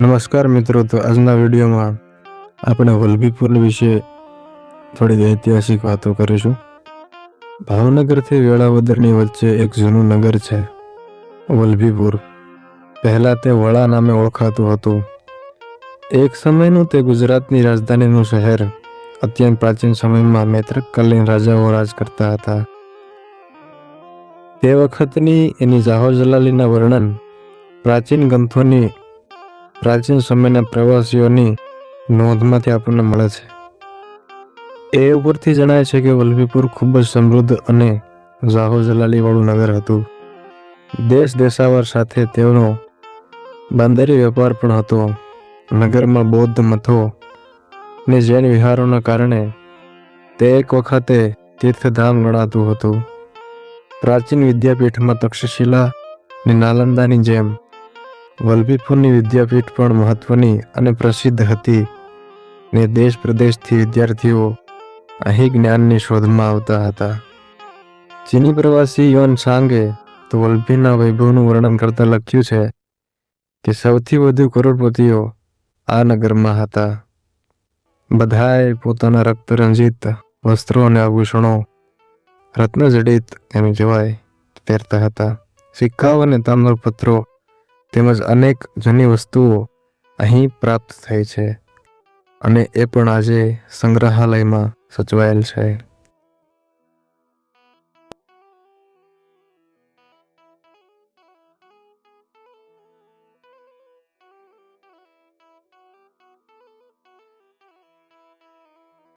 નમસ્કાર મિત્રો, તો આજના વિડીયોમાં આપણે વલભીપુર વિશે થોડી ઐતિહાસિક વાતો કરીશું. ભાવનગરથી વેળાવદરની વચ્ચે એક જૂનું નગર છે, વલભીપુર. પહેલાં તે વળા નામે ઓળખાતું હતું. એક સમયનું તે ગુજરાતની રાજધાનીનું શહેર, અત્યંત પ્રાચીન સમયમાં મૈત્રકાલીન રાજાઓ રાજ કરતા હતા. તે વખતની એની જાહો જલાલીના વર્ણન પ્રાચીન ગ્રંથોની પ્રાચીન સમયના પ્રવાસીઓની નોંધમાંથી આપણને મળે છે. એ ઉપરથી જણાય છે કે વલભીપુર ખૂબ જ સમૃદ્ધ અને જાહો જલાલીવાળું નગર હતું. દેશ દેશાવર સાથે તેઓનો બાંદરી વેપાર પણ હતો. નગરમાં બૌદ્ધ મથો ને જૈન વિહારોના કારણે તે એક વખતે તીર્થધામ ગણાતું હતું. પ્રાચીન વિદ્યાપીઠમાં તક્ષશિલા ને નાલંદાની જેમ વલભીપુરની વિદ્યાપીઠ પણ મહત્વની અને પ્રસિદ્ધ હતી ને દેશ પ્રદેશથી વિદ્યાર્થીઓ અહીં જ્ઞાનની શોધમાં આવતા હતા. ચીની પ્રવાસી યોન સાંગે તો વલ્લભીના વૈભવનું વર્ણન કરતા લખ્યું છે કે સૌથી વધુ કરોડપતિઓ આ નગરમાં હતા. બધાએ પોતાના રક્તરંજિત વસ્ત્રો અને આભૂષણો રત્નજડિત એમ જોવાય પહેરતા હતા. સિક્કાઓ અને તામ્રપત્રો તેમજ અનેક જૂની વસ્તુઓ અહીં પ્રાપ્ત થઈ છે અને એ પણ આજે સંગ્રહાલયમાં સચવાયેલ છે.